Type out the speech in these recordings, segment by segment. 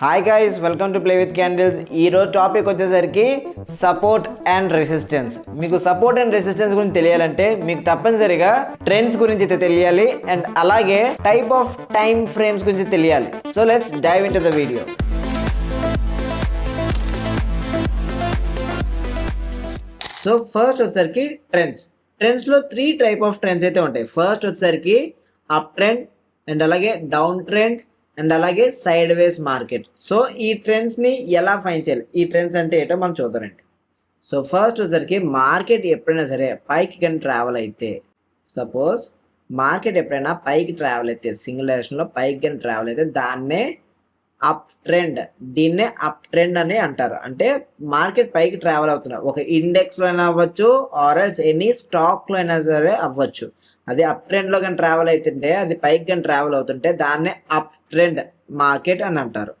Hi guys welcome to play with candles ఈరోజు topic వచ్చేసరికి support and resistance మీకు support and resistance గురించి తెలియాలంటే మీకు తప్పనిసరిగా ట్రెండ్స్ గురించి అయితే తెలియాలి అండ్ అలాగే టైప్ ఆఫ్ టైం ఫ్రేమ్స్ గురించి తెలియాలి. So let's dive into the video so first వచ్చేసరికి ట్రెండ్స్ ట్రెండ్స్లో త్రీ టైప్ ఆఫ్ ట్రెండ్స్ అయితే ఉంటాయి. ఫస్ట్ వచ్చేసరికి అప్ ట్రెండ్ అండ్ అలాగే డౌన్ ట్రెండ్ అండ్ అలాగే సైడ్ వేస్ మార్కెట్. సో ఈ ట్రెండ్స్ని ఎలా ఫైన్ చేయాలి? ఈ ట్రెండ్స్ అంటే ఏంటో మనం చూద్దామండి. సో ఫస్ట్ వచ్చేసరికి మార్కెట్ ఎప్పుడైనా సరే పైకి కానీ ట్రావెల్ అయితే సపోజ్ మార్కెట్ ఎప్పుడైనా పైకి ట్రావెల్ అయితే సింగిల్ డైరెక్షన్లో పైకి కానీ ట్రావెల్ అయితే దాన్నే అప్ ట్రెండ్ దీన్నే అప్ ట్రెండ్ అని అంటారు. అంటే మార్కెట్ పైకి ట్రావెల్ అవుతున్నారు ఒక ఇండెక్స్లో అయినా అవ్వచ్చు ఆర్ఎల్స్ ఎనీ స్టాక్లో అయినా సరే అవ్వచ్చు. అది అప్ ట్రెండ్లో కానీ ట్రావెల్ అవుతుంటే అది పైకి కానీ ట్రావెల్ అవుతుంటే దాన్నే అప్ ట్రెండ్ మార్కెట్ అని అంటారు.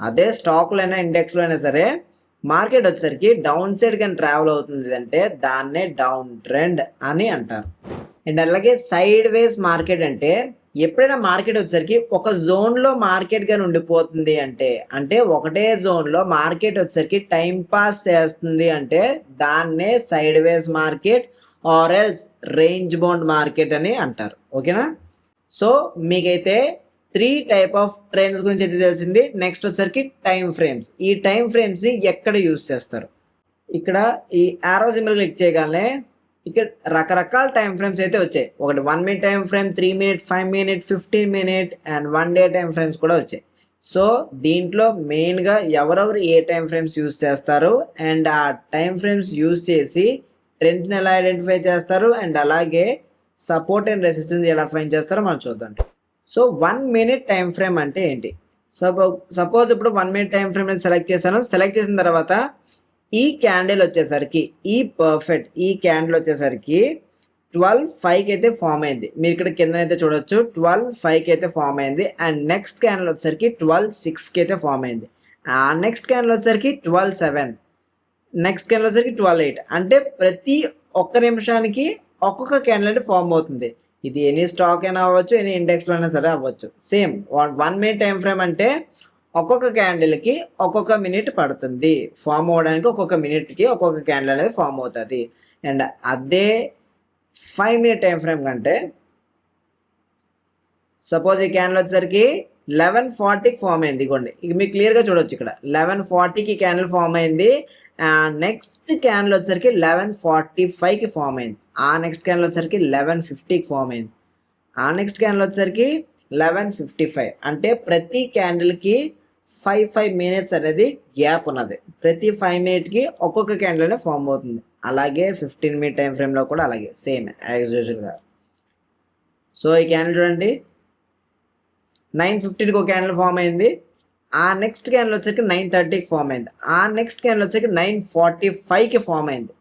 అదే స్టాక్లో అయినా ఇండెక్స్లో అయినా సరే మార్కెట్ వచ్చేసరికి డౌన్ సైడ్ కానీ ట్రావెల్ అవుతుంది అంటే దాన్నే డౌన్ ట్రెండ్ అని అంటారు. అండ్ అలాగే సైడ్ వేస్ మార్కెట్ అంటే ఎప్పుడైనా మార్కెట్ వచ్చేసరికి ఒక జోన్లో మార్కెట్ కానీ ఉండిపోతుంది అంటే అంటే ఒకటే జోన్లో మార్కెట్ వచ్చేసరికి టైం పాస్ చేస్తుంది అంటే దాన్నే sideways market or else range bound market అని అంటారు. ఓకేనా? సో మీకైతే త్రీ టైప్ ఆఫ్ ట్రెండ్స్ గురించి అయితే తెలిసింది. నెక్స్ట్ వచ్చేసరికి టైం ఫ్రేమ్స్. ఈ టైం ఫ్రేమ్స్ని ఎక్కడ యూస్ చేస్తారు? ఇక్కడ ఈ ఆరో సింబల్ క్లిక్ చేయగానే ఇక్కడ రకరకాల టైం ఫ్రేమ్స్ అయితే వచ్చాయి. ఒకటి one minute time frame three minute five minute fifteen minute and one day time frames కూడా వచ్చాయి. సో దీంట్లో మెయిన్గా ఎవరెవరు ఏ టైం ఫ్రేమ్స్ యూస్ చేస్తారు? అండ్ ఆ టైం ఫ్రేమ్స్ యూస్ చేసి ట్రెండ్స్ని ఎలా ఐడెంటిఫై చేస్తారు? అండ్ అలాగే సపోర్ట్ అండ్ రెసిస్టెన్స్ ఎలా ఫైన్ చేస్తారో మనం చూద్దాం. So one minute time frame అంటే ఏంటి? సపో సపోజ్ ఇప్పుడు వన్ మినిట్ టైం ఫ్రేమ్ నేను సెలెక్ట్ చేశాను. సెలెక్ట్ చేసిన తర్వాత ఈ క్యాండిల్ వచ్చేసరికి ఈ పర్ఫెక్ట్ ఈ క్యాండిల్ వచ్చేసరికి ట్వెల్వ్ ఫైవ్కి అయితే ఫామ్ అయింది. మీరు ఇక్కడ కింద అయితే చూడొచ్చు. ట్వెల్వ్ ఫైవ్కి అయితే ఫామ్ అయింది. అండ్ నెక్స్ట్ క్యాండిల్ వచ్చేసరికి ట్వెల్వ్ సిక్స్కి అయితే ఫామ్ అయింది. ఆ నెక్స్ట్ క్యాండిల్ వచ్చేసరికి ట్వెల్వ్ సెవెన్. నెక్స్ట్ క్యాండిల్ వచ్చేసరికి ట్వెల్వ్ ఎయిట్. అంటే ప్రతి ఒక్క నిమిషానికి ఒక్కొక్క క్యాండిల్ అయితే ఫామ్ అవుతుంది. ఇది ఎనీ స్టాక్ అయినా అవ్వచ్చు ఎనీ ఇండెక్స్లో అయినా సరే అవ్వచ్చు. Same one minute time frame అంటే ఒక్కొక్క క్యాండిల్కి ఒక్కొక్క మినిట్ పడుతుంది. ఫామ్ అవ్వడానికి ఒక్కొక్క మినిట్కి ఒక్కొక్క క్యాండిల్ అనేది ఫామ్ అవుతుంది. అండ్ అదే ఫైవ్ మినిట్ టైం ఫ్రేమ్ కంటే సపోజ్ ఈ క్యాండిల్ వచ్చేసరికి లెవెన్ ఫార్టీకి ఫామ్ అయింది ఇగోండి. ఇక మీకు క్లియర్గా చూడొచ్చు ఇక్కడ. లెవెన్ ఫార్టీకి క్యాండిల్ ఫామ్ అయింది. నెక్స్ట్ క్యాండిల్ వచ్చేసరికి లెవెన్ ఫార్టీ ఫైవ్కి ఫామ్ అయింది. ఆ నెక్స్ట్ క్యాండిల్ వచ్చేసరికి లెవెన్ ఫిఫ్టీకి ఫామ్ అయింది. ఆ నెక్స్ట్ క్యాండిల్ వచ్చేసరికి లెవెన్ ఫిఫ్టీ ఫైవ్ అంటే ప్రతి క్యాండిల్కి ఫైవ్ ఫైవ్ మినిట్స్ అనేది గ్యాప్ ఉన్నది. ప్రతి ఫైవ్ మినిట్కి ఒక్కొక్క క్యాండిల్ ఫామ్ అవుతుంది. అలాగే ఫిఫ్టీన్ మినిట్ టైం ఫ్రేమ్లో కూడా అలాగే సేమ్ యాజ్ యూజువల్గా సో ఈ క్యాండిల్ చూడండి. నైన్ ఫిఫ్టీన్కి ఒక క్యాండిల్ ఫామ్ అయింది. ఆ నెక్స్ట్ క్యాండిల్ వచ్చేసరికి నైన్ థర్టీకి ఫామ్ అయింది. ఆ నెక్స్ట్ క్యాండిల్ వచ్చేసరికి నైన్ ఫార్టీ ఫైవ్కి ఫామ్ అయింది.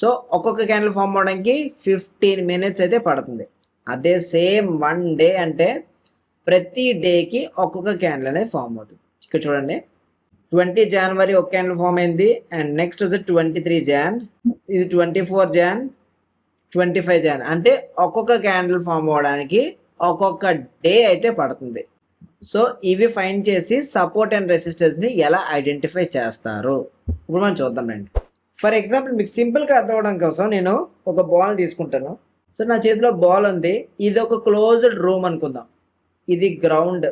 సో ఒక్కొక్క క్యాండిల్ ఫామ్ అవడానికి ఫిఫ్టీన్ మినిట్స్ అయితే పడుతుంది. అదే సేమ్ వన్ డే అంటే ప్రతి డేకి ఒక్కొక్క క్యాండిల్ అనేది ఫామ్ అవుతుంది. ఇక్కడ చూడండి. ట్వంటీ జనవరి ఒక క్యాండిల్ ఫామ్ అయింది. అండ్ నెక్స్ట్ వచ్చి ట్వంటీ త్రీ జాన్ ఇది twenty four Jan twenty five Jan అంటే ఒక్కొక్క క్యాండిల్ ఫామ్ అవ్వడానికి ఒక్కొక్క డే అయితే పడుతుంది. సో ఇవి ఫైన్ చేసి సపోర్ట్ అండ్ రెసిస్టెన్స్ని ఎలా ఐడెంటిఫై చేస్తారు? ఇప్పుడు మనం చూద్దాం రండి. ఫర్ ఎగ్జాంపుల్ మీకు సింపుల్గా అర్థవడం కోసం నేను ఒక బాల్ తీసుకుంటాను. సో నా చేతిలో బాల్ ఉంది. ఇది ఒక క్లోజ్డ్ రూమ్ అనుకుందాం. ఇది గ్రౌండ్.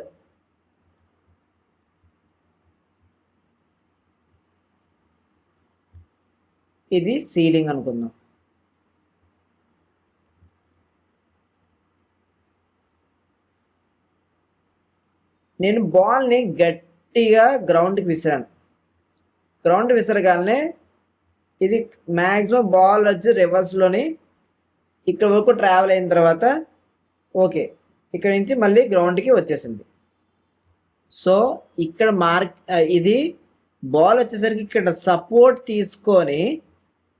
ఇది సీలింగ్ అనుకుందాం. నేను బాల్ని గట్టిగా గ్రౌండ్కి విసిరాను. గ్రౌండ్ విసరగానే ఇది మ్యాక్సిమం బాల్ వచ్చి రివర్స్లోని ఇక్కడ వరకు ట్రావెల్ అయిన తర్వాత ఓకే ఇక్కడ నుంచి మళ్ళీ గ్రౌండ్కి వచ్చేసింది. సో ఇక్కడ మార్క్ uh, ఇది బాల్ వచ్చేసరికి ఇక్కడ సపోర్ట్ తీసుకొని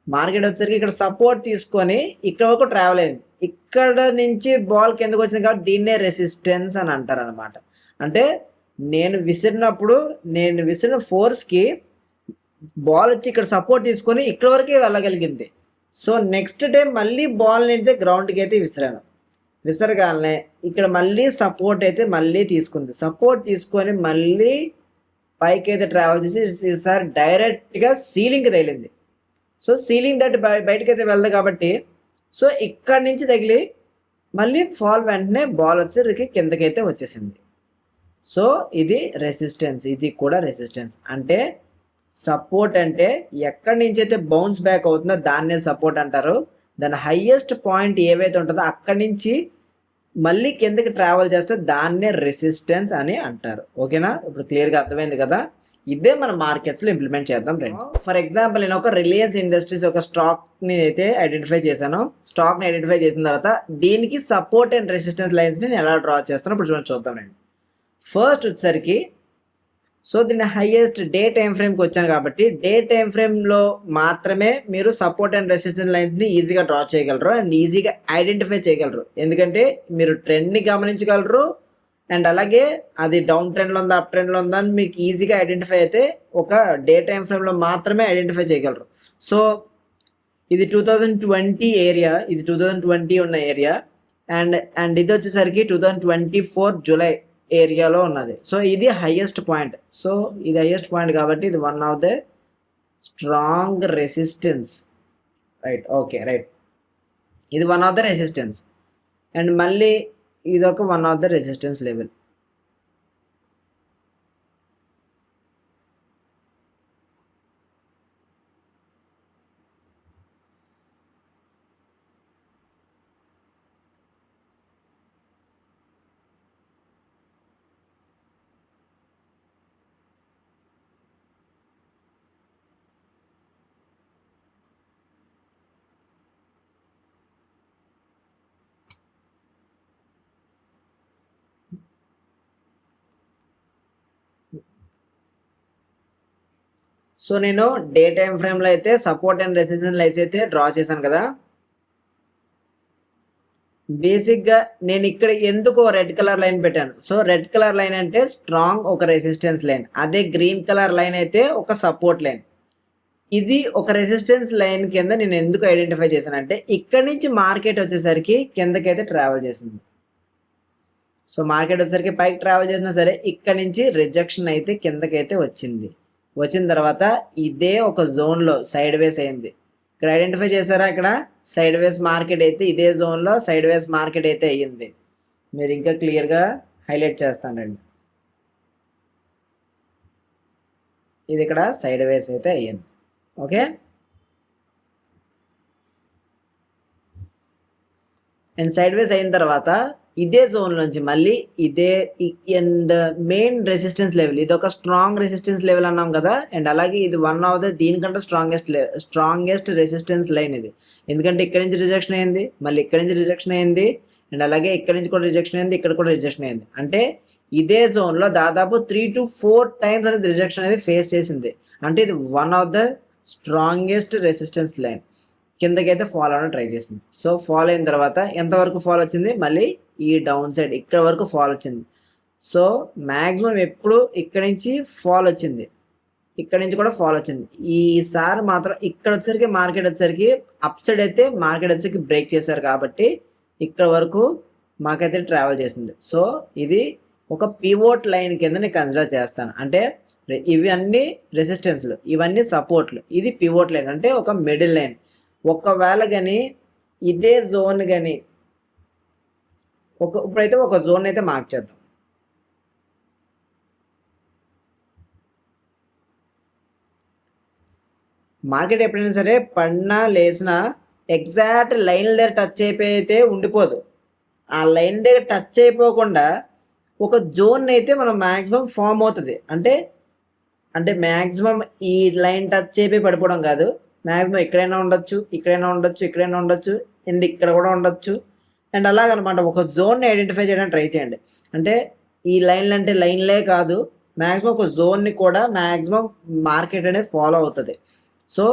మార్కెట్ వచ్చేసరికి ఇక్కడ సపోర్ట్ తీసుకొని ఇక్కడ వరకు ట్రావెల్ అయింది. ఇక్కడ నుంచి బాల్ కిందకు వచ్చింది కాబట్టి దీన్నే రెసిస్టెన్స్ అని అంటారు అనమాట అంటే నేను విసిరినప్పుడు నేను విసిరిన ఫోర్స్కి బాల్ వచ్చి ఇక్కడ సపోర్ట్ తీసుకొని ఇక్కడ వరకే వెళ్ళగలిగింది. సో నెక్స్ట్ టైం మళ్ళీ బాల్ అయితే గ్రౌండ్కి అయితే విసిరాను. విసరగానే ఇక్కడ మళ్ళీ సపోర్ట్ అయితే మళ్ళీ తీసుకుంది. సపోర్ట్ తీసుకొని మళ్ళీ పైకి అయితే ట్రావెల్ చేసి ఈసారి డైరెక్ట్గా సీలింగ్కి తగిలింది. సో సీలింగ్ దట్ బయటకి అయితే వెళ్ళదు కాబట్టి సో ఇక్కడ నుంచి తగిలి మళ్ళీ ఫాల్ వెంటనే బాల్ వచ్చి కిందకైతే వచ్చేసింది. సో ఇది రెసిస్టెన్స్ ఇది కూడా రెసిస్టెన్స్ అంటే సపోర్ట్ అంటే ఎక్కడి నుంచి అయితే బౌన్స్ బ్యాక్ అవుతుందో దాన్నే సపోర్ట్ అంటారు. దాని హయ్యెస్ట్ పాయింట్ ఏవైతే ఉంటుందో అక్కడి నుంచి మళ్ళీ కిందకి ట్రావెల్ చేస్తే దాన్నే రెసిస్టెన్స్ అని అంటారు. ఓకేనా? ఇప్పుడు క్లియర్గా అర్థమైంది కదా? ఇదే మన మార్కెట్స్లో ఇంప్లిమెంట్ చేద్దాం రండి. ఫర్ ఎగ్జాంపుల్ నేను ఒక రిలయన్స్ ఇండస్ట్రీస్ ఒక స్టాక్ని అయితే ఐడెంటిఫై చేశాను. స్టాక్ని ఐడెంటిఫై చేసిన తర్వాత దీనికి సపోర్ట్ అండ్ రెసిస్టెన్స్ లైన్స్ని నేను ఎలా డ్రా చేస్తాను ఇప్పుడు చూడండి చూద్దాం రండి. ఫస్ట్ వచ్చేసరికి సో దీన్ని హైయెస్ట్ డే టైం ఫ్రేమ్కి వచ్చాను కాబట్టి డే టైం ఫ్రేమ్లో మాత్రమే మీరు సపోర్ట్ అండ్ రెసిస్టెంట్ లైన్స్ని ఈజీగా డ్రా చేయగలరు అండ్ ఈజీగా ఐడెంటిఫై చేయగలరు. ఎందుకంటే మీరు ట్రెండ్ని గమనించగలరు అండ్ అలాగే అది డౌన్ ట్రెండ్లో ఉందా అప్ ట్రెండ్లో ఉందా అని మీకు ఈజీగా ఐడెంటిఫై అయితే ఒక డే టైం ఫ్రేమ్లో మాత్రమే ఐడెంటిఫై చేయగలరు. సో ఇది టూ థౌజండ్ ట్వంటీ ఏరియా ఇది టూ థౌజండ్ ట్వంటీ ఉన్న ఏరియా అండ్ అండ్ ఇది వచ్చేసరికి two thousand twenty four July ఏరియాలో ఉన్నది. సో ఇది హయ్యెస్ట్ పాయింట్ సో ఇది హైయెస్ట్ పాయింట్ కాబట్టి ఇది one of the strong resistance right okay right ఇది one of the resistance and మళ్ళీ ఇది ఒక one of the resistance level so నేను డే టైం ఫ్రేమ్లో అయితే సపోర్ట్ అండ్ రెసిస్టెన్స్ లైన్స్ అయితే డ్రా చేశాను కదా. బేసిక్గా నేను ఇక్కడ ఎందుకు రెడ్ కలర్ లైన్ పెట్టాను. సో రెడ్ కలర్ లైన్ అంటే స్ట్రాంగ్ ఒక రెసిస్టెన్స్ లైన్. అదే గ్రీన్ కలర్ లైన్ అయితే ఒక సపోర్ట్ లైన్. ఇది ఒక రెసిస్టెన్స్ లైన్ కింద నేను ఎందుకు ఐడెంటిఫై చేశానంటే ఇక్కడ నుంచి మార్కెట్ వచ్చేసరికి కిందకైతే ట్రావెల్ చేసింది. సో మార్కెట్ వచ్చేసరికి పైకి ట్రావెల్ చేసినా సరే ఇక్కడ నుంచి రిజెక్షన్ అయితే కిందకైతే వచ్చింది. వచ్చిన తర్వాత ఇదే ఒక జోన్లో సైడ్ వేస్ అయింది. ఇక్కడ ఐడెంటిఫై చేశారా ఇక్కడ? సైడ్ వేస్ మార్కెట్ అయితే ఇదే జోన్లో సైడ్ వేస్ మార్కెట్ అయితే అయ్యింది. మీరు ఇంకా క్లియర్గా హైలైట్ చేస్తానండి. ఇది ఇక్కడ సైడ్ వేస్ అయితే అయ్యింది. ఓకే? అండ్ సైడ్ వేస్ అయిన తర్వాత ఇదే జోన్ నుంచి మళ్ళీ ఇదే ద మెయిన్ రెసిస్టెన్స్ లెవెల్ ఇది ఒక స్ట్రాంగ్ రెసిస్టెన్స్ లెవెల్ అన్నాం కదా అండ్ అలాగే ఇది వన్ ఆఫ్ ద దీనికంటే స్ట్రాంగెస్ట్ స్ట్రాంగెస్ట్ రెసిస్టెన్స్ లైన్ ఇది. ఎందుకంటే ఇక్కడ నుంచి రిజెక్షన్ అయింది మళ్ళీ ఇక్కడ నుంచి రిజెక్షన్ అయింది అండ్ అలాగే ఇక్కడ నుంచి కూడా రిజెక్షన్ అయింది ఇక్కడ కూడా రిజెక్షన్ అయింది. అంటే ఇదే జోన్లో దాదాపు త్రీ టు ఫోర్ టైమ్స్ అనేది రిజెక్షన్ అనేది ఫేస్ చేసింది. అంటే ఇది one of the strongest resistance line కిందకైతే follow అవడం ట్రై చేసింది. సో ఫాలో అయిన తర్వాత ఎంతవరకు ఫాలో వచ్చింది? మళ్ళీ ఈ డౌన్ సైడ్ ఇక్కడ వరకు ఫాల్ వచ్చింది. సో మ్యాక్సిమం ఎప్పుడు ఇక్కడ నుంచి ఫాల్ వచ్చింది? ఇక్కడ నుంచి కూడా ఫాల్ వచ్చింది. ఈసారి మాత్రం ఇక్కడ వచ్చేసరికి మార్కెట్ వచ్చేసరికి అప్ సైడ్ అయితే మార్కెట్ వచ్చేసరికి బ్రేక్ చేశారు కాబట్టి ఇక్కడ వరకు మాకైతే ట్రావెల్ చేసింది. సో ఇది ఒక పివోట్ లైన్ కింద నేను కన్సిడర్ చేస్తాను. అంటే ఇవన్నీ రెసిస్టెన్స్లు ఇవన్నీ సపోర్ట్లు ఇది పివోట్ లైన్ అంటే ఒక మిడిల్ లైన్ ఒకవేళ కానీ ఇదే జోన్ కానీ ఒక ఇప్పుడైతే ఒక జోన్ అయితే మార్క్ చేద్దాం. మార్కెట్ ఎప్పుడైనా సరే పడినా లేచినా ఎగ్జాక్ట్ లైన్ దగ్గర టచ్ అయిపోయి అయితే ఉండిపోదు. ఆ లైన్ దగ్గర టచ్ అయిపోకుండా ఒక జోన్ అయితే మనం మ్యాక్సిమం ఫామ్ అవుతుంది. అంటే అంటే మ్యాక్సిమం ఈ లైన్ టచ్ అయిపోయి పడిపోవడం కాదు. మ్యాక్సిమం ఎక్కడైనా ఉండొచ్చు ఇక్కడైనా ఉండొచ్చు ఇక్కడైనా ఉండొచ్చు అండ్ ఇక్కడ కూడా ఉండొచ్చు. అండ్ అలాగనమాట ఒక జోన్ని ఐడెంటిఫై చేయడానికి ట్రై చేయండి. అంటే ఈ లైన్లు అంటే లైన్లే కాదు మ్యాక్సిమం ఒక జోన్ని కూడా మ్యాక్సిమం మార్కెట్ అనేది ఫాలో అవుతుంది. సో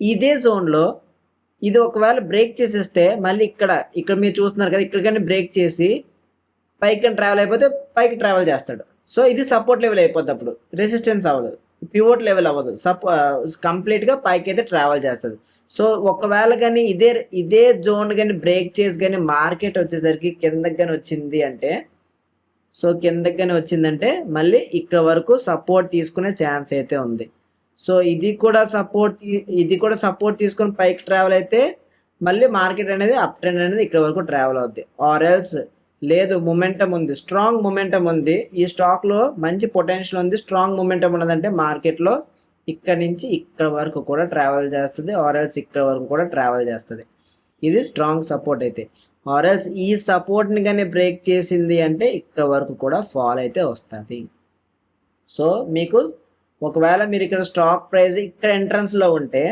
ఇదే జోన్లో ఇది ఒకవేళ బ్రేక్ చేసేస్తే మళ్ళీ ఇక్కడ ఇక్కడ మీరు చూస్తున్నారు కదా ఇక్కడికని బ్రేక్ చేసి పైకి ట్రావెల్ అయిపోతే పైకి ట్రావెల్ చేస్తాడు. సో ఇది సపోర్ట్ లెవెల్ అయిపోద్ది అప్పుడు. రెసిస్టెన్స్ అవ్వదు. పివోట్ లెవెల్ అవ్వదు. సపో కంప్లీట్గా పైకి అయితే ట్రావెల్ చేస్తుంది. సో ఒకవేళ కానీ ఇదే ఇదే జోన్ కానీ బ్రేక్ చేసి కానీ మార్కెట్ వచ్చేసరికి కిందకి కానీ వచ్చింది అంటే సో కిందకని వచ్చిందంటే మళ్ళీ ఇక్కడ వరకు సపోర్ట్ తీసుకునే ఛాన్స్ అయితే ఉంది. సో ఇది కూడా సపోర్ట్ ఇది కూడా సపోర్ట్ తీసుకొని పైకి ట్రావెల్ అయితే మళ్ళీ మార్కెట్ అనేది అప్ ట్రెండ్ అనేది ఇక్కడ వరకు ట్రావెల్ అవుద్ది. ఆర్ ఎల్స్ లేదు మొమెంటం ఉంది. స్ట్రాంగ్ మొమెంటం ఉంది. ఈ స్టాక్లో మంచి పొటెన్షియల్ ఉంది. స్ట్రాంగ్ మొమెంటం ఉన్నదంటే మార్కెట్లో ఇక్కడ నుంచి ఇక్కడ వరకు కూడా ట్రావెల్ చేస్తుంది. ఆర్ఎల్స్ ఇక్కడ వరకు కూడా ట్రావెల్ చేస్తుంది. ఇది స్ట్రాంగ్ సపోర్ట్ అయితే. ఆర్ఎల్స్ ఈ సపోర్ట్ని కానీ బ్రేక్ చేసింది అంటే ఇక్కడ వరకు కూడా ఫాల్ అయితే వస్తుంది. సో మీకు ఒకవేళ మీరు ఇక్కడ స్టాక్ ప్రైస్ ఇక్కడ ఎంట్రన్స్లో ఉంటే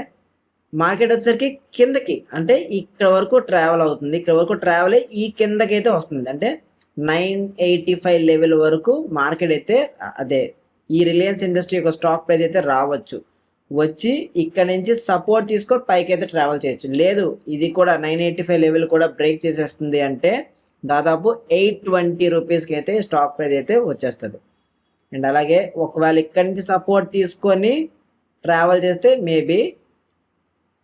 మార్కెట్ వచ్చేసరికి కిందకి అంటే ఇక్కడ వరకు ట్రావెల్ అవుతుంది. ఇక్కడ వరకు ట్రావెల్ ఈ కిందకి అయితే వస్తుంది. అంటే నైన్ ఎయిటీ ఫైవ్ లెవెల్ వరకు మార్కెట్ అయితే అదే ఈ రిలయన్స్ ఇండస్ట్రీ యొక్క స్టాక్ ప్రైస్ అయితే రావచ్చు. వచ్చి ఇక్కడ నుంచి సపోర్ట్ తీసుకొని పైకి అయితే ట్రావెల్ చేయొచ్చు. లేదు ఇది కూడా నైన్ ఎయిటీ ఫైవ్ లెవెల్ కూడా బ్రేక్ చేసేస్తుంది అంటే దాదాపు ఎయిట్ ట్వంటీ రూపీస్కి అయితే స్టాక్ ప్రైస్ అయితే వచ్చేస్తుంది. అండ్ అలాగే ఒకవేళ ఇక్కడి నుంచి సపోర్ట్ తీసుకొని ట్రావెల్ చేస్తే మేబీ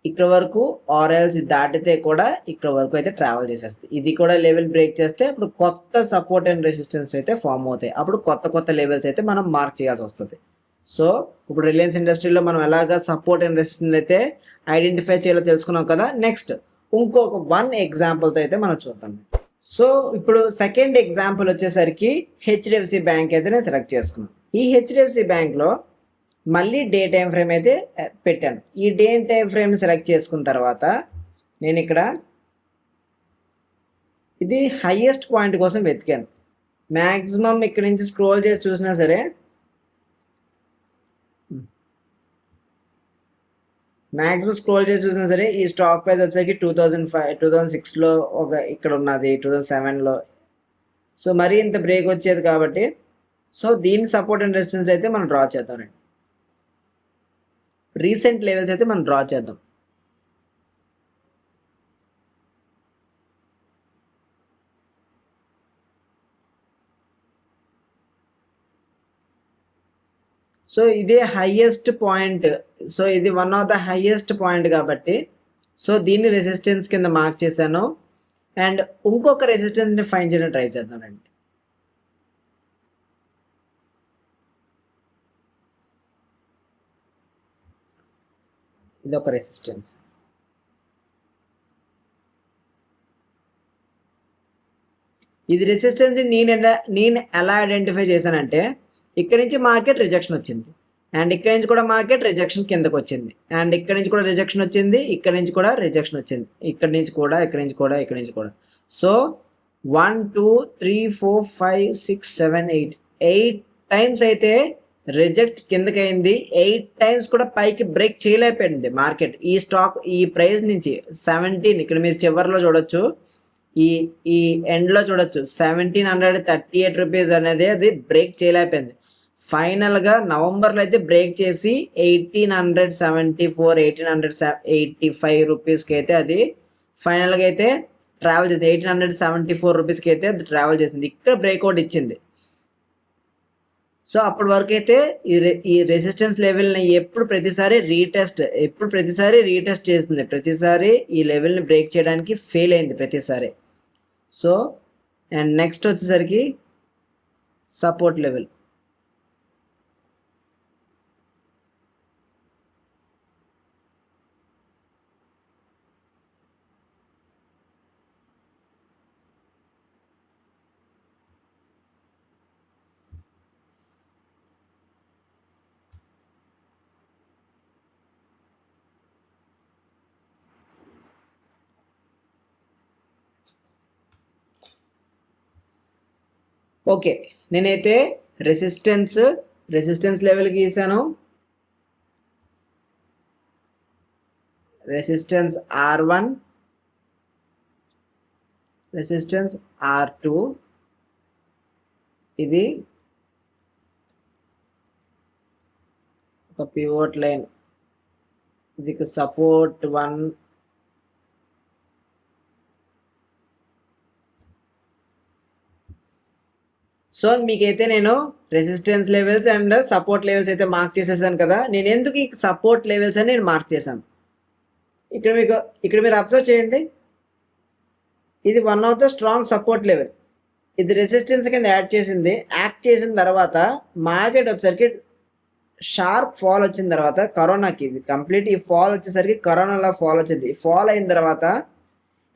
ఇక్కడ వరకు ఆర్ఎల్స్ దాటితే కూడా ఇక్కడ వరకు అయితే ట్రావెల్ చేసేస్తుంది. ఇది కూడా లెవెల్ బ్రేక్ చేస్తే అప్పుడు కొత్త సపోర్ట్ అండ్ రెసిస్టెన్స్ అయితే ఫామ్ అవుతాయి. అప్పుడు కొత్త కొత్త లెవెల్స్ అయితే మనం మార్క్ చేయాల్సి వస్తుంది. సో ఇప్పుడు రిలయన్స్ ఇండస్ట్రీలో మనం ఎలాగ సపోర్ట్ అండ్ రెసిస్టెన్స్ అయితే ఐడెంటిఫై చేయాలో తెలుసుకున్నాం కదా. నెక్స్ట్ ఇంకొక వన్ ఎగ్జాంపుల్తో అయితే మనం చూద్దాం. సో ఇప్పుడు సెకండ్ ఎగ్జాంపుల్ వచ్చేసరికి హెచ్డిఎఫ్సి బ్యాంక్ అయితే నేను సెలెక్ట్ చేసుకున్నాను. ఈ హెచ్డిఎఫ్సి బ్యాంక్లో మళ్ళీ డే టైం ఫ్రేమ్ అయితే పెట్టాను. ఈ డే టైం ఫ్రేమ్ సెలెక్ట్ చేసుకున్న తర్వాత నేను ఇక్కడ ఇది హయ్యెస్ట్ పాయింట్ కోసం వెతికాను. మ్యాక్సిమం ఇక్కడ నుంచి స్క్రోల్ చేసి చూసినా సరే మ్యాక్సిమం స్క్రోల్ చేసి చూసినా సరే ఈ స్టాక్ ప్రైస్ వచ్చేసరికి two thousand five two thousand సిక్స్లో ఒక ఇక్కడ ఉన్నది టూ థౌజండ్ సెవెన్లో. సో మరీ ఇంత బ్రేక్ వచ్చేది కాబట్టి సో దీని సపోర్ట్ అండ్ రెసిస్టెన్స్ అయితే మనం డ్రా చేద్దామండి రీసెంట్ లెవెల్స్ అయితే మనం డ్రా చేద్దాం. సో ఇదే హైయెస్ట్ పాయింట్ సో ఇది one of the highest point కాబట్టి సో దీన్ని రెసిస్టెన్స్ కింద మార్క్ చేశాను. అండ్ ఇంకొక రెసిస్టెన్స్ని ఫైండ్ చేయడం ట్రై చేద్దానండి ఇది ఒక రెసిస్టెన్స్ ఇది రెసిస్టెన్స్ని నేను ఎలా నేను ఎలా ఐడెంటిఫై చేశానంటే ఇక్కడ నుంచి మార్కెట్ రిజెక్షన్ వచ్చింది. అండ్ ఇక్కడ నుంచి కూడా మార్కెట్ రిజెక్షన్ కిందకు వచ్చింది. అండ్ ఇక్కడ నుంచి కూడా రిజెక్షన్ వచ్చింది ఇక్కడ నుంచి కూడా రిజెక్షన్ వచ్చింది. ఇక్కడ నుంచి కూడా ఇక్కడ నుంచి కూడా ఇక్కడ నుంచి కూడా. So one two three four five six seven eight eight times అయితే రిజెక్ట్ కిందకి అయింది ఎయిట్ టైమ్స్ కూడా పైకి బ్రేక్ చేయలేకపోయింది మార్కెట్. ఈ స్టాక్ ఈ ప్రైస్ నుంచి సెవెంటీన్ ఇక్కడ మీరు చివరిలో చూడొచ్చు. ఈ ఈ ఎండ్లో చూడొచ్చు. Seventeen hundred thirty eight rupees అనేది అది బ్రేక్ చేయలేకపోయింది. ఫైనల్గా నవంబర్లో అయితే బ్రేక్ చేసి eighteen hundred seventy four eighteen hundred eighty five రూపీస్కి అయితే అది ఫైనల్గా అయితే ట్రావెల్ చేసింది. ఎయిటీన్ హండ్రెడ్ సెవెంటీ ఫోర్ రూపీస్కి అయితే అది ట్రావెల్ చేసింది. ఇక్కడ బ్రేక్అవుట్ ఇచ్చింది. సో అప్పటి వరకు అయితే ఈ రె ఈ రెసిస్టెన్స్ లెవెల్ని ఎప్పుడు ప్రతిసారి రీటెస్ట్ ఎప్పుడు ప్రతిసారి రీటెస్ట్ చేస్తుంది. ప్రతిసారి ఈ లెవెల్ని బ్రేక్ చేయడానికి ఫెయిల్ అయింది ప్రతిసారి. సో అండ్ నెక్స్ట్ వచ్చేసరికి సపోర్ట్ లెవెల్ ఓకే. నేనైతే రెసిస్టెన్స్ రెసిస్టెన్స్ లెవెల్ గీసాను. Resistance R one resistance R two ఇది ఒక పివోట్ లైన్ ఇది సపోర్ట్ వన్ సో మీకైతే నేను resistance levels and support levels అయితే మార్క్ చేసేసాను కదా. నేను ఎందుకు ఈ సపోర్ట్ లెవెల్స్ అని నేను మార్క్ చేశాను? ఇక్కడ మీకు ఇక్కడ మీరు అబ్జర్వ్ చేయండి. ఇది one of the strong support level ఇది రెసిస్టెన్స్ కింద యాడ్ చేసింది. యాక్ట్ చేసిన తర్వాత మార్కెట్ వచ్చేసరికి షార్ప్ ఫాల్ వచ్చిన తర్వాత కరోనాకి ఇది కంప్లీట్ ఈ ఫాల్ వచ్చేసరికి కరోనాలో ఫాల్ వచ్చింది. ఫాల్ అయిన తర్వాత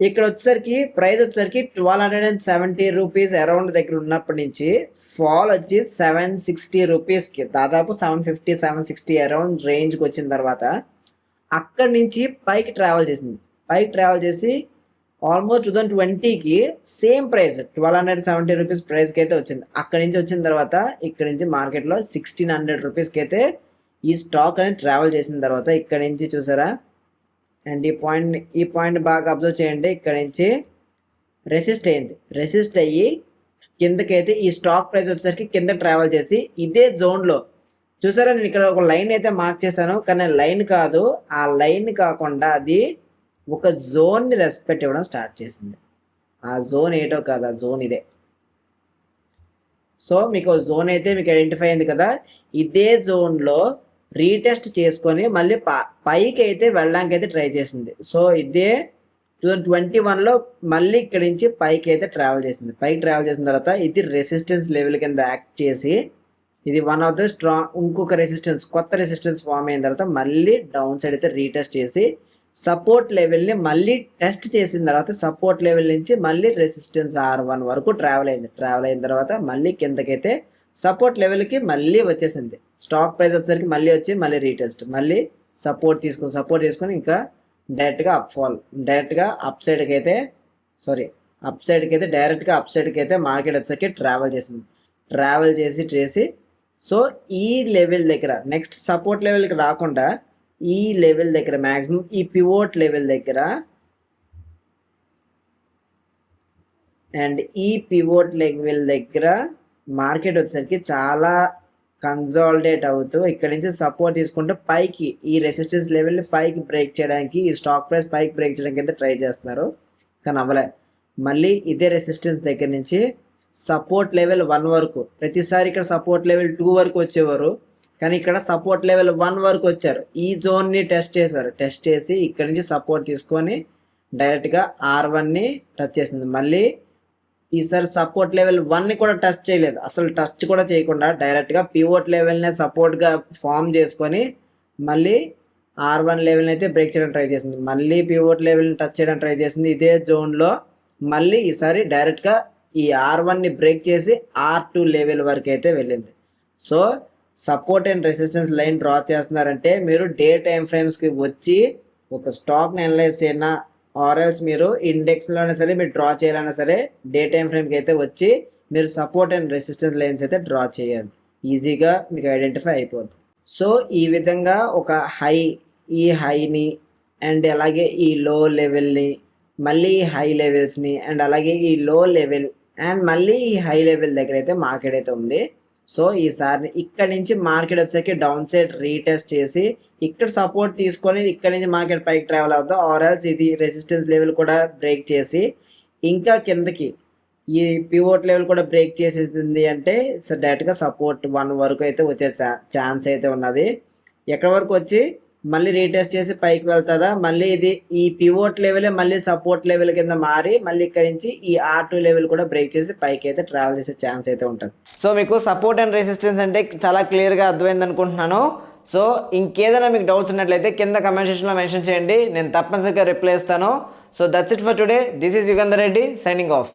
ఇక్కడ వచ్చేసరికి ప్రైస్ వచ్చేసరికి twelve hundred and seventy rupees around దగ్గర ఉన్నప్పటి నుంచి ఫాల్ వచ్చి సెవెన్ సిక్స్టీ రూపీస్కి దాదాపు seven fifty seven sixty around రేంజ్కి వచ్చిన తర్వాత అక్కడి నుంచి పైకి ట్రావెల్ చేసింది. పైకి ట్రావెల్ చేసి ఆల్మోస్ట్ టూ థౌసండ్ ట్వంటీకి same price twelve hundred seventy rupees ప్రైస్కి అయితే వచ్చింది. అక్కడి నుంచి వచ్చిన తర్వాత ఇక్కడ నుంచి మార్కెట్లో సిక్స్టీన్ హండ్రెడ్ రూపీస్కి అయితే ఈ స్టాక్ అనేది ట్రావెల్ చేసిన తర్వాత ఇక్కడ నుంచి చూసారా? అండ్ ఈ పాయింట్ ఈ పాయింట్ బాగా అబ్జర్వ్ చేయండి. ఇక్కడ నుంచి రెసిస్ట్ అయింది. రెసిస్ట్ అయ్యి కిందకైతే ఈ స్టాక్ ప్రైస్ వచ్చేసరికి కింద ట్రావెల్ చేసి ఇదే జోన్లో చూసారా? నేను ఇక్కడ ఒక లైన్ అయితే మార్క్ చేశాను. కానీ లైన్ కాదు. ఆ లైన్ కాకుండా అది ఒక జోన్ని రెస్పెక్ట్ ఇవ్వడం స్టార్ట్ చేసింది. ఆ జోన్ ఏటో కాదు ఆ జోన్ ఇదే. సో మీకు జోన్ అయితే మీకు ఐడెంటిఫై అయింది కదా. ఇదే జోన్లో రీటెస్ట్ చేసుకొని మళ్ళీ ప- పైకి అయితే వెళ్ళడానికి అయితే ట్రై చేసింది. సో ఇదే టూ థౌజండ్ ట్వంటీ వన్లో మళ్ళీ ఇక్కడి నుంచి పైకి అయితే ట్రావెల్ చేసింది. పైకి ట్రావెల్ చేసిన తర్వాత ఇది రెసిస్టెన్స్ లెవెల్ కింద యాక్ట్ చేసి ఇది వన్ ఆఫ్ ద స్ట్రాంగ్ ఇంకొక రెసిస్టెన్స్ కొత్త రెసిస్టెన్స్ ఫామ్ అయిన తర్వాత మళ్ళీ డౌన్ సైడ్ అయితే రీటెస్ట్ చేసి సపోర్ట్ లెవెల్ని మళ్ళీ టెస్ట్ చేసిన తర్వాత సపోర్ట్ లెవెల్ నుంచి మళ్ళీ రెసిస్టెన్స్ ఆర్ వన్ వరకు ట్రావెల్ అయింది. ట్రావెల్ అయిన తర్వాత మళ్ళీ కిందకైతే సపోర్ట్ లెవెల్కి మళ్ళీ వచ్చేసింది. స్టాక్ ప్రైస్ వచ్చేసరికి మళ్ళీ వచ్చి మళ్ళీ రీటెస్ట్. మళ్ళీ సపోర్ట్ తీసుకుని సపోర్ట్ తీసుకొని ఇంకా డైరెక్ట్గా అప్ ఫాల్ డైరెక్ట్గా అప్ సైడ్కి అయితే సారీ అప్ సైడ్కి అయితే డైరెక్ట్గా అప్ సైడ్కి అయితే మార్కెట్ వచ్చేసరికి ట్రావెల్ చేసింది. ట్రావెల్ చేసి చేసి సో ఈ లెవెల్ దగ్గర నెక్స్ట్ సపోర్ట్ లెవెల్కి రాకుండా ఈ లెవెల్ దగ్గర మ్యాక్సిమం ఈ పివోట్ లెవెల్ దగ్గర అండ్ ఈ పివోట్ లెవెల్ దగ్గర మార్కెట్ వచ్చేసరికి చాలా కన్సాలిడేట్ అవుతూ ఇక్కడ నుంచి సపోర్ట్ తీసుకుంటూ పైకి ఈ రెసిస్టెన్స్ లెవెల్ని పైకి బ్రేక్ చేయడానికి ఈ స్టాక్ ప్రైస్ పైకి బ్రేక్ చేయడానికి అయితే ట్రై చేస్తున్నారు. కానీ అవ్వలే. మళ్ళీ ఇదే రెసిస్టెన్స్ దగ్గర నుంచి సపోర్ట్ లెవెల్ వన్ వరకు ప్రతిసారి ఇక్కడ సపోర్ట్ లెవెల్ టూ వరకు వచ్చేవారు. కానీ ఇక్కడ సపోర్ట్ లెవెల్ వన్ వరకు వచ్చారు. ఈ జోన్ని టెస్ట్ చేశారు. టెస్ట్ చేసి ఇక్కడ నుంచి సపోర్ట్ తీసుకొని డైరెక్ట్గా ఆర్ వన్ని టచ్ చేసింది. మళ్ళీ ఈసారి సపోర్ట్ లెవెల్ వన్ని కూడా టచ్ చేయలేదు. అసలు టచ్ కూడా చేయకుండా డైరెక్ట్గా పివోట్ లెవెల్నే సపోర్ట్గా ఫామ్ చేసుకొని మళ్ళీ ఆర్ వన్ లెవెల్ని అయితే బ్రేక్ చేయడం ట్రై చేసింది. మళ్ళీ పివోట్ లెవెల్ని టచ్ చేయడం ట్రై చేసింది. ఇదే జోన్లో మళ్ళీ ఈసారి డైరెక్ట్గా ఈ ఆర్ వన్ని బ్రేక్ చేసి ఆర్ టూ లెవెల్ వరకు అయితే వెళ్ళింది. So support and resistance line draw చేస్తున్నారంటే మీరు డే టైం ఫ్రేమ్స్కి వచ్చి ఒక స్టాక్ని అనలైజ్ చేయనా ఆర్ఎల్స్ మీరు ఇండెక్స్లో అయినా సరే మీరు డ్రా చేయాలన్నా సరే డే టైం ఫ్రేమ్కి అయితే వచ్చి మీరు సపోర్ట్ అండ్ రెసిస్టెన్స్ లైన్స్ అయితే డ్రా చేయాలి. ఈజీగా మీకు ఐడెంటిఫై అయిపోద్ది. సో ఈ విధంగా ఒక హై ఈ హైని అండ్ అలాగే ఈ లో లెవెల్ని మళ్ళీ ఈ హై లెవెల్స్ని అండ్ అలాగే ఈ లో లెవెల్ అండ్ మళ్ళీ ఈ హై లెవెల్ దగ్గర అయితే మార్కెట్ అయితే ఉంది. సో ఈసారి ఇక్కడ నుంచి మార్కెట్ వచ్చేసరికి డౌన్ సైడ్ రీటెస్ట్ చేసి ఇక్కడ సపోర్ట్ తీసుకొని ఇక్కడ నుంచి మార్కెట్ పైకి ట్రావెల్ అవుతా ఆర్ఎల్స్ ఇది రెసిస్టెన్స్ లెవెల్ కూడా బ్రేక్ చేసి ఇంకా కిందకి ఈ పివోట్ లెవెల్ కూడా బ్రేక్ చేసేసింది అంటే డైరెక్ట్గా సపోర్ట్ వన్ వరకు అయితే వచ్చే ఛాన్స్ అయితే ఉన్నది. ఎక్కడి వరకు వచ్చి మళ్ళీ రీటెస్ట్ చేసి పైకి వెళ్తుందా? మళ్ళీ ఇది ఈ పివోట్ లెవెల్ మళ్ళీ సపోర్ట్ లెవెల్ కింద మారి మళ్ళీ ఇక్కడి నుంచి ఈ ఆర్ టూ లెవెల్ కూడా బ్రేక్ చేసి పైకి అయితే ట్రావెల్ చేసే ఛాన్స్ అయితే ఉంటుంది. సో మీకు సపోర్ట్ అండ్ రెసిస్టెన్స్ అంటే చాలా క్లియర్గా అర్థమైంది అనుకుంటున్నాను. సో ఇంకేదైనా మీకు డౌట్స్ ఉన్నట్లయితే కింద కమెంట్ సెక్షన్లో మెన్షన్ చేయండి. నేను తప్పనిసరిగా రిప్లై ఇస్తాను. So that's it for today this is Yugandhar Reddy signing off